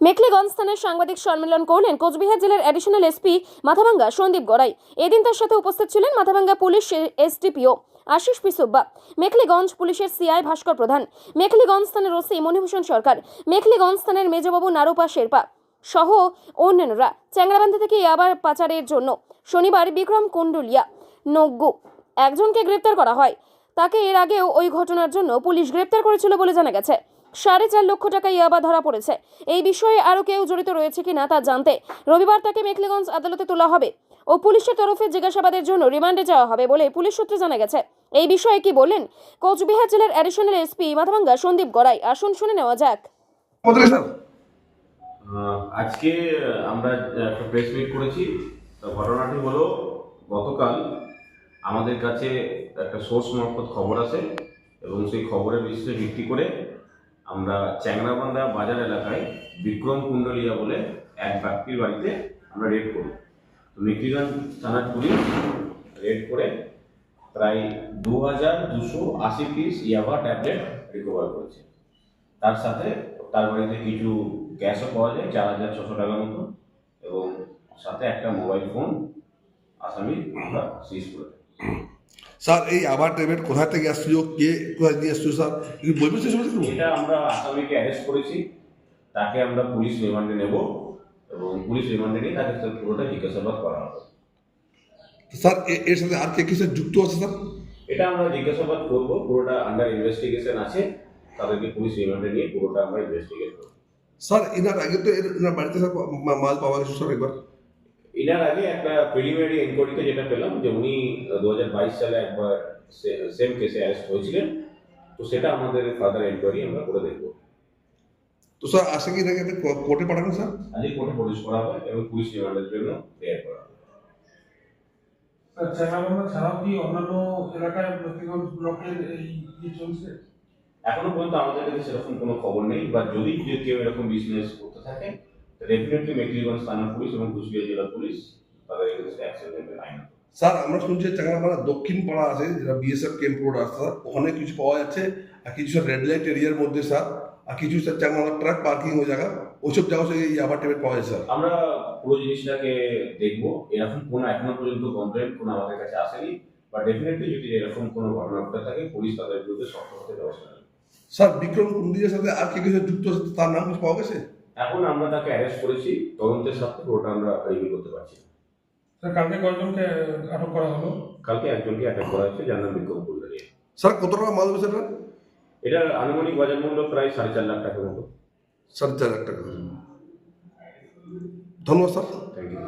মেখলিগঞ্জ থানার সাংবাদিক সম্মেলন করলেন কোচবিহার জেলার অ্যাডিশনাল এসপি মাথাভাঙ্গা সন্দীপ গড়াই। এদিন তার সাথে উপস্থিত ছিলেন Mathabhanga police SDPO Ashis P Subba Mekhliganj পুলিশের সিআই ভাস্কর প্রধান, মেখলিগঞ্জ থানার ওসি মণিভূষণ সরকার, মেখলিগঞ্জ থানার মেজবাবু নারুপা শেরপা সহ অন্যান্যরা। চ্যাংরাবান্ধা থেকে আবার পাচারের জন্য শনিবার বিক্রম কুণ্ডুলিয়া নগ্গু একজনকে গ্রেপ্তার করা হয়। তাকে এর আগেও ওই ঘটনার জন্য পুলিশ গ্রেপ্তার করেছিল বলে জানা গেছে। সাড়ে চার লক্ষ টাকা ইয়াবা ধরা পড়েছে। এই বিষয়ে আরও কেউ জড়িত রয়েছে কিনা তা জানতে রবিবার তাকে মেখলিগঞ্জ আদালতে তোলা হবে ও পুলিশের তরফে জিজ্ঞাসাবাদের জন্য রিমান্ডে যাওয়া হবে বলে পুলিশ সূত্রে জানা গেছে। এই বিষয়ে কি বললেন? কোচবিহার জেলার অ্যাডিশনাল এসপি মাথাভাঙ্গা সন্দীপ গড়াই। আসুন শুনে নেওয়া যাক। আজকে আমরা একটা প্রেস মিট করেছি। তো ঘটনাটি হলো গতকাল আমাদের কাছে একটা সোর্স মারফত খবর আসে এবং সেই খবরের বিশেষে ভিত্তি করে আমরা চ্যাংরাবান্ধা বাজার এলাকায় বিক্রম কুণ্ডলিয়া বলে এক ব্যক্তির বাড়িতে আমরা রেড করি তো মিত্রিগঞ্জ থানার পুলিশ রেড করে প্রায় দু হাজার দুশো আশি পিস ইয়াবা ট্যাবলেট রিকভার করেছে তার সাথে তার বাড়িতে কিছু গ্যাসও পাওয়া যায়, চার হাজার ছশো টাকার মতো এবং সাথে একটা মোবাইল ফোন আসামি আমরা সিজ করে। স্যার এই আবার ট্যাবলেট কোথা থেকে আসছিল? কে কোথায় দিয়ে আসছিল স্যার? বলবেন সে সমস্ত এটা আমরা আসামিকে অ্যারেস্ট করেছি। তাকে আমরা পুলিশ রিমান্ডে নেব এবং পুলিশ রিমান্ডে নিয়ে তাকে স্যার পুরোটা জিজ্ঞাসাবাদ করা হবে। স্যার এর সাথে আর কে কি স্যার যুক্ত আছে স্যার? এটা আমরা জিজ্ঞাসাবাদ করব পুরোটা আন্ডার ইনভেস্টিগেশন আছে। তাদেরকে পুলিশ রিমান্ডে নিয়ে পুরোটা আমরা ইনভেস্টিগেট করব। স্যার এনার আগে তো এনার বাড়িতে স্যার মাল পাওয়া গেছে স্যার একবার। এনার আগে একটা প্রিলিমিনারি এনকোয়ারিতে যেটা পেলাম যে উনি দু হাজার বাইশ সালে একবার সেম কেসে অ্যারেস্ট হয়েছিলেন। তো সেটা আমাদের ফার্দার এনকোয়ারি আমরা করে দেখব। তো স্যার আসে কি এটাকে কোর্টে পাঠাবেন স্যার আজকে কোর্টে প্রডিউস করা হয় এবং পুলিশ রিমান্ডের জন্য রেয়ার করা হবে চ্যাংরাবান্ধা ছাড়াও কি অন্যান্য এলাকায় ব্যক্তিগত ব্লকের এই চলছে? এখনও পর্যন্ত আমাদের কাছে সেরকম কোনো খবর নেই বা যদি কেউ এরকম বিজনেস করতে থাকে ডেফিনেটলি মেকলিগঞ্জ থানা পুলিশ এবং কুচবিহার জেলা পুলিশ তাদের এগেন্সে অ্যাকশন নেবে আইন স্যার আমরা শুনছি চাঙ্গাপাড়া দক্ষিণ পাড়া আছে যেটা বিএসএফ ক্যাম্প রোড স্যার ওখানে কিছু পাওয়া যাচ্ছে? আর কিছু স্যার রেড লাইট এরিয়ার মধ্যে স্যার আর কিছু স্যার চাঙ্গাপাড়া ট্রাক পার্কিং ওই জায়গা ওইসব জায়গা থেকে এই আবার ট্যাবলেট পাওয়া যায় স্যার আমরা পুরো জিনিসটাকে দেখব। এরকম কোনো এখনও পর্যন্ত কমপ্লেন কোনো আমাদের কাছে আসেনি। বা ডেফিনেটলি যদি এরকম কোনো ঘটনা ঘটে থাকে পুলিশ তাদের বিরুদ্ধে শক্ত হতে ব্যবস্থা নেবে। স্যার বিক্রম কুন্ডির সাথে আর কে কিছু যুক্ত আছে তার নাম কিছু পাওয়া গেছে? এখন আমরা তাকে অ্যারেস্ট করেছি তদন্তের সাথে পুরোটা আমরা রিভিউ করতে পারছি। স্যার কালকে কয়েকজনকে আটক করা হলো? কালকে একজনকে আটক করা হয়েছে যার নাম বিক্রম কুলদারিয়া স্যার কত টাকা মাল হবে স্যার এটা আনুমানিক বাজার মূল্য প্রায় সাড়ে চার লাখ টাকা মতো। সাড়ে চার লাখ টাকা। ধন্যবাদ স্যার। Thank you